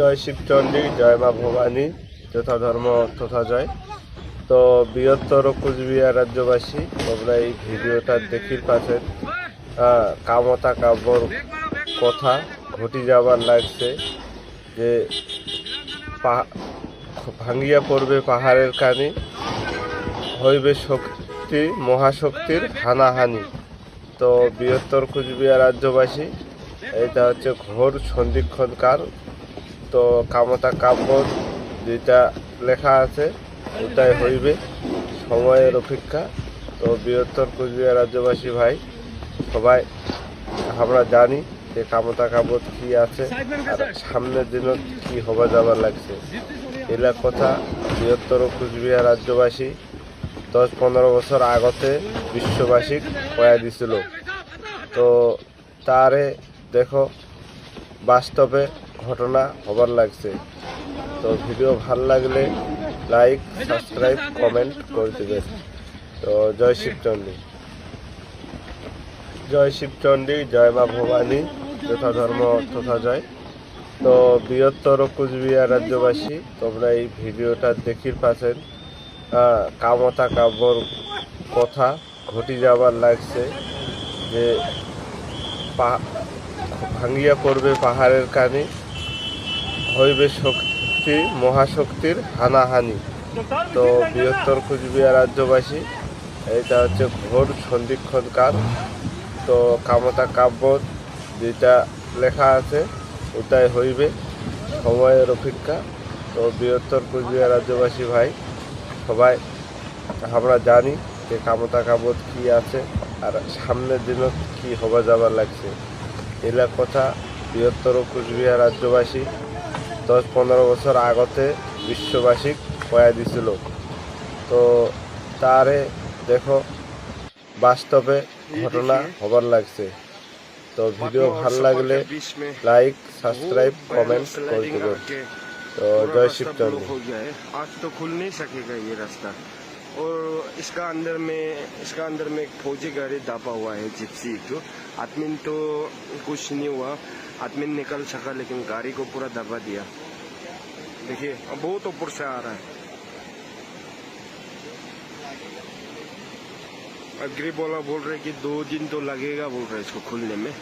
জয় শিবচণ্ডী জয় মা ভবানী যথা ধর্ম তথা জয়। তো বৃহত্তর কুচবিহার রাজ্যবাসী তোমরা এই ভিডিওটা দেখির আহ, কামতা কাব্যর কথা ঘটি যাবার লাগছে যে ভাঙ্গিয়া পড়বে পাহাড়ের কানে হইবে শক্তি মহাশক্তির হানাহানি। তো বৃহত্তর কুচবিহার রাজ্যবাসী এটা হচ্ছে ঘোর সন্ধিক্ষণকাল। তো কামতা কাব্য যেটা লেখা আছে, ওটাই হইবে। সময়ের অপেক্ষা। তো বৃহত্তর কুচবিহার রাজ্যবাসী ভাই, সবাই, আমরা জানি যে কামতা কাব্য কি আছে, আর সামনের দিনত কি হবা যাবার লাগছে। এলা কথা বৃহত্তর কুচবিহার রাজ্যবাসী দশ পনেরো বছর আগতে বিশ্ববাসীক কয়া দিছিল। তো তারে দেখো, বাস্তবে ঘটনা হবার লাগছে। তো ভিডিও ভালো লাগলে লাইক সাবস্ক্রাইব কমেন্ট করে দেবেন। তো জয় শিবচণ্ডী জয় শিবচণ্ডী জয় মা ভবানী, যথা ধর্ম, তথা জয়। তো বৃহত্তর কুচবিহার রাজ্যবাসী, তোমরা এই ভিডিওটা দেখির পাচ্ছেন। কামতা কাব্যর কথা ঘটি যাবার লাগছে যে ভাঙ্গিয়া পড়বে পাহাড়ের কানে। হইবে শক্তি, মহাশক্তির হানাহানি। তো বৃহত্তর কুচবিহার রাজ্যবাসী এটা হচ্ছে ঘোর সন্ধিক্ষণকাল তো কামতা কাব্য যেটা লেখা আছে, ওটাই হইবে সময়ের অপেক্ষা। তো বৃহত্তর কুচবিহার রাজ্যবাসী ভাই, সবাই, আমরা জানি যে কামতা কাবত কি আছে আর সামনের দিনত কি হবা যাবার লাগছে। এলা কথা বৃহত্তর কুচবিহার রাজ্যবাসী দশ পনেরো বছর আগতে বিশ্ববাসী কয়া দিছিল তো তারে দেখো বাস্তবে ঘটনা হবার লাগছে তো ভিডিও ভাল লাগলে লাইক সাবস্ক্রাইব কমেন্ট করে দেবেন তো জয় শিবচন্দ্র हो गया है आज तो खुल नहीं सकेगा ये रास्ता और इसका अंदर में इसका अंदर में एक फौजी गाड़ी दापा हुआ है जिप्सी तो आदमीन तो कुछ नहीं हुआ आदमीन निकल सका, लेकिन गाड़ी को पूरा दबा दिया। देखिए, अब बहुत ऊपर से आ रहा है। अग्री बोला बोल रहे कि दो दिन तो लगेगा, बोल रहे इसको खुलने में।